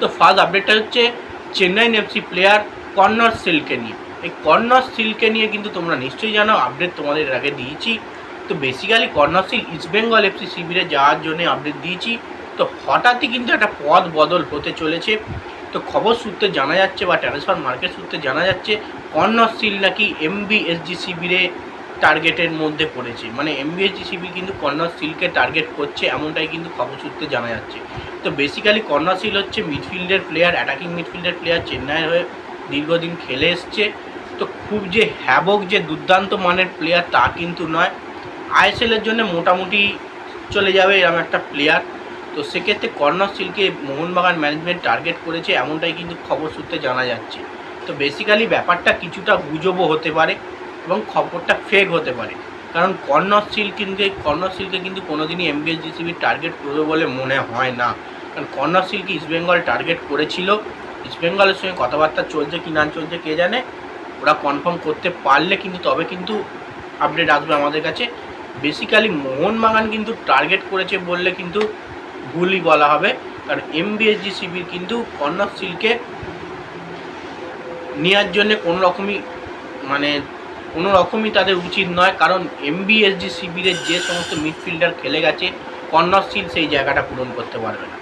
তো ফার্স্ট আপডেটটা হচ্ছে চেন্নাইন এফসি প্লেয়ার কর্নার সিলকে নিয়ে। এই কর্নার সিলকে নিয়ে কিন্তু তোমরা নিশ্চয়ই জানো আপডেট তোমাদের আগে দিয়েছি। তো basically Connor Shields East Bengal FC শিবিরে যাওয়ার জন্য আপডেট দিয়েছি। তো হঠাৎই কিন্তু একটা পদ বদল হতে চলেছে। তো খবর সূত্রে জানা যাচ্ছে বা ট্রান্সফার মার্কেট সূত্রে জানা যাচ্ছে কর্নার সিল নাকি এমবিএসজি শিবিরে টার্গেটের মধ্যে পড়েছে। মানে এমবিএসজি শিবির কিন্তু কর্নার সিলকে টার্গেট করছে, এমনটাই কিন্তু খবর সূত্রে জানা যাচ্ছে। তো বেসিক্যালি কর্নার সিল হচ্ছে মিডফিল্ডের প্লেয়ার অ্যাটাকিং মিডফিল্ডের প্লেয়ার চেন্নাইয়ের হয়ে দীর্ঘদিন খেলে এসছে। তো খুব যে হ্যাবক যে দুর্দান্ত মানের প্লেয়ার তা কিন্তু নয়। আইএসএলের জন্য মোটামুটি চলে যাবে এরকম একটা প্লেয়ার তো সেক্ষেত্রে কর্নার সিলকে মোহনবাগান ম্যানেজমেন্ট টার্গেট করেছে, এমনটাই কিন্তু খবর সূত্রে জানা যাচ্ছে। তো বেসিক্যালি ব্যাপারটা কিছুটা গুজবও হতে পারে। এবং খবরটা ফেক হতে পারে। কারণ কর্নর সিল কিন্তু কর্নর সিলকে কিন্তু কোনোদিনই এমবিএস জিসিবির টার্গেট করবে বলে মনে হয় না। কারণ কর্নর সিলকে ইস্টবেঙ্গল টার্গেট করেছিল। ইস্টবেঙ্গলের সঙ্গে কথাবার্তা চলছে কি না চলছে কে জানে? ওরা কনফার্ম করতে পারলে কিন্তু, তবে কিন্তু আপডেট আসবে আমাদের কাছে। বেসিক্যালি মোহনবাগান কিন্তু টার্গেট করেছে বললে কিন্তু ভুলই বলা হবে। কারণ এমবিএসজি শিবির কিন্তু সিলকে নেওয়ার জন্য কোনো রকমই মানে কোনো রকমই তাদের উচিত নয়, কারণ এমবিএসজি শিবিরের যে সমস্ত মিডফিল্ডার খেলে গেছে, কর্নর সিল সেই জায়গাটা পূরণ করতে পারবে না।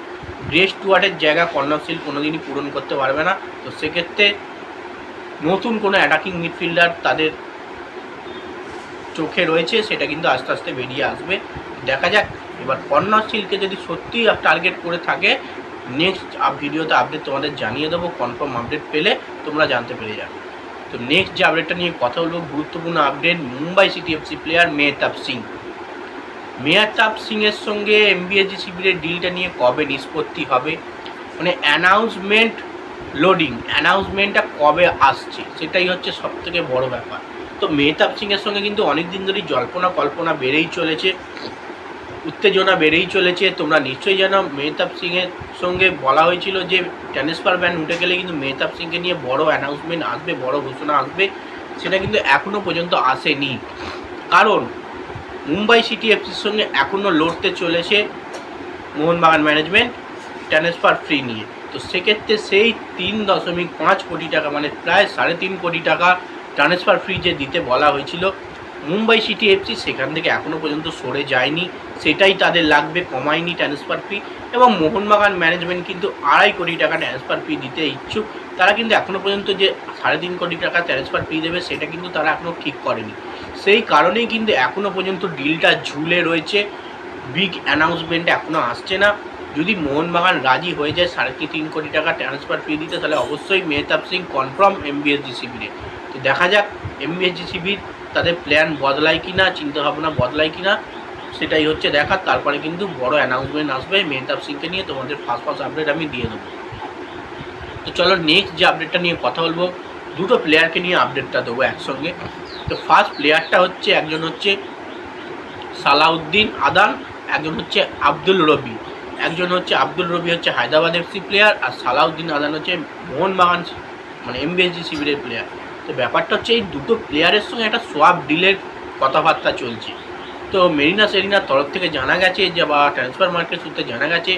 গ্রেস টুয়ার্ডের জায়গা কর্নর সিল কোনোদিনই পূরণ করতে পারবে না। তো সেক্ষেত্রে নতুন কোনো অ্যাটাকিং মিডফিল্ডার তাদের চোখে রয়েছে, সেটা কিন্তু আস্তে আস্তে বেরিয়ে আসবে। দেখা যাক, এবার কর্নর সিলকে যদি সত্যি টার্গেট করে থাকে নেক্সট ভিডিওতে আপডেট তোমাদের জানিয়ে দেবো কনফার্ম আপডেট পেলে তোমরা জানতে পেরে যাবে। তো নেক্সট যে আপডেটটা নিয়ে কথা বলব, গুরুত্বপূর্ণ update Mumbai City FC player Mehtab Singh. Mehtab সিংয়ের সঙ্গে এমবিএসজি শিবিরের ডিলটা নিয়ে কবে নিষ্পত্তি হবে? মানে অ্যানাউন্সমেন্ট লোডিং অ্যানাউন্সমেন্টটা কবে আসছে? সেটাই হচ্ছে সবথেকে বড় ব্যাপার। তো মেহতাব সিংয়ের সঙ্গে কিন্তু অনেক দিন ধরেই জল্পনা কল্পনা বেড়েই চলেছে। উত্তেজনা বেড়েই চলেছে। তোমরা নিশ্চয়ই জানো, মেহতাব সিংয়ের সঙ্গে বলা হয়েছিল যে ট্রান্সফার ব্যান উঠে গেলে কিন্তু মেহতাব সিংকে নিয়ে বড় অ্যানাউন্সমেন্ট আসবে, বড় ঘোষণা আসবে। সেটা কিন্তু এখনও পর্যন্ত আসেনি। কারণ, মুম্বাই সিটি এফসির সঙ্গে এখনও লড়তে চলেছে মোহনবাগান ম্যানেজমেন্ট ট্রান্সফার ফ্রি নিয়ে। তো সেক্ষেত্রে সেই তিন দশমিক পাঁচ কোটি টাকা মানে প্রায় সাড়ে তিন কোটি টাকা ট্রান্সফার ফ্রি যে দিতে বলা হয়েছিল মুম্বাই সিটি এফসি সেখান থেকে এখনও পর্যন্ত সরে যায়নি। সেটাই তাদের লাগবে, কমায়নি ট্রান্সফার ফি এবং মোহনবাগান ম্যানেজমেন্ট কিন্তু আড়াই কোটি টাকা ট্রান্সফার ফি দিতে ইচ্ছুক। তারা কিন্তু এখনও পর্যন্ত যে সাড়ে তিন কোটি টাকা ট্রান্সফার ফি দেবে, সেটা কিন্তু তারা এখনও ঠিক করেনি। সেই কারণেই কিন্তু এখনও পর্যন্ত ডিলটা ঝুলে রয়েছে। বিগ অ্যানাউন্সমেন্ট এখনও আসছে না। যদি মোহনবাগান রাজি হয়ে যায়, সাড়ে তিন কোটি টাকা ট্রান্সফার ফি দিতে, তাহলে অবশ্যই মেহতাব সিং কনফার্ম এমবিএসজি শিবিরে তো দেখা যাক এমবিএসজি শিবির তাদের প্ল্যান বদলায় কি না চিন্তাভাবনা বদলায় কি না সেটাই হচ্ছে দেখার। তারপরে কিন্তু বড় অ্যানাউন্সমেন্ট আসবে। মেহতাব সিংকে নিয়ে তোমাদের ফার্স্ট ফার্স্ট আপডেট আমি দিয়ে দেবো। তো চলো নেক্সট যে আপডেটটা নিয়ে কথা বলব, দুটো প্লেয়ারকে নিয়ে আপডেটটা দেবো একসঙ্গে। তো ফার্স্ট প্লেয়ারটা হচ্ছে একজন হচ্ছে সালাউদ্দিন আদান, একজন হচ্ছে আব্দুল রবি। একজন হচ্ছে আব্দুল রবি হচ্ছে হায়দ্রাবাদ এফসি প্লেয়ার আর সালাউদ্দিন আদান হচ্ছে মোহনবাগান মানে এমবিএসজি শিবিরের প্লেয়ার তো ব্যাপারটা হচ্ছে এই দুটো প্লেয়ারের সঙ্গে একটা সোয়াপ ডিলের কথাবার্তা চলছে। তো মেরিনা সেরিনার তরফ থেকে জানা গেছে যে, বা ট্রান্সফার মার্কেট সূত্রে জানা গেছে,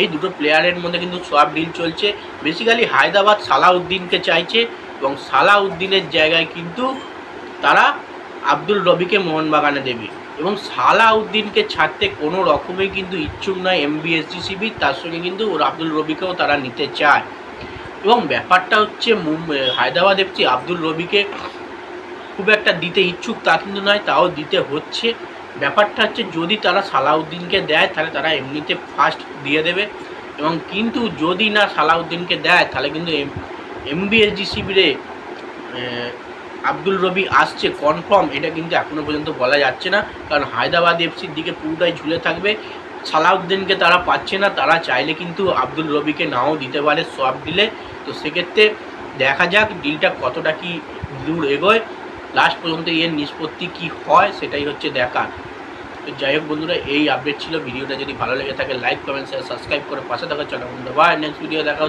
এই দুটো প্লেয়ারের মধ্যে কিন্তু সোয়াপ ডিল চলছে। বেসিক্যালি হায়দ্রাবাদ সালাউদ্দিনকে চাইছে এবং সালাউদ্দিনের জায়গায় কিন্তু তারা আব্দুল রবিকে মোহনবাগানে দেবে। এবং সালাউদ্দিনকে ছাড়তে কোনো রকমই কিন্তু ইচ্ছুক নয় এমবিএসজি শিবির তার সঙ্গে কিন্তু আব্দুল রবিকেও তারা নিতে চায়। এবং ব্যাপারটা হচ্ছে হায়দ্রাবাদ এফসি আব্দুল রবিকে খুব একটা দিতে ইচ্ছুক তা কিন্তু নয়, তাও দিতে হচ্ছে। ব্যাপারটা হচ্ছে যদি তারা সালাউদ্দিনকে দেয়, তাহলে তারা এমনিতে ফার্স্ট দিয়ে দেবে। এবং কিন্তু যদি না সালাউদ্দিনকে দেয়, তাহলে কিন্তু এম এমবিএসজি শিবিরে আব্দুল রবি আসছে কনফার্ম এটা কিন্তু এখনও পর্যন্ত বলা যাচ্ছে না। কারণ হায়দ্রাবাদ এফসির দিকে পুরোটাই ঝুলে থাকবে। সালাউদ্দিনকে তারা পাচ্ছে না, তারা চাইলে কিন্তু আব্দুল রবিকে নাও দিতে পারে সব ডিলে তো সেক্ষেত্রে দেখা যাক ডিলটা কতটা কি দূর এগোয়। লাস্ট পর্যন্ত এর নিষ্পত্তি কি হয়, সেটাই হচ্ছে দেখার তো যাই হোক বন্ধুরা, এই আপডেট ছিল। ভিডিওটা যদি ভালো লেগে থাকে লাইক কমেন্ট শেয়ার সাবস্ক্রাইব করে পাশে থাকার চলো বন্ধু বা নেক্সট ভিডিও দেখা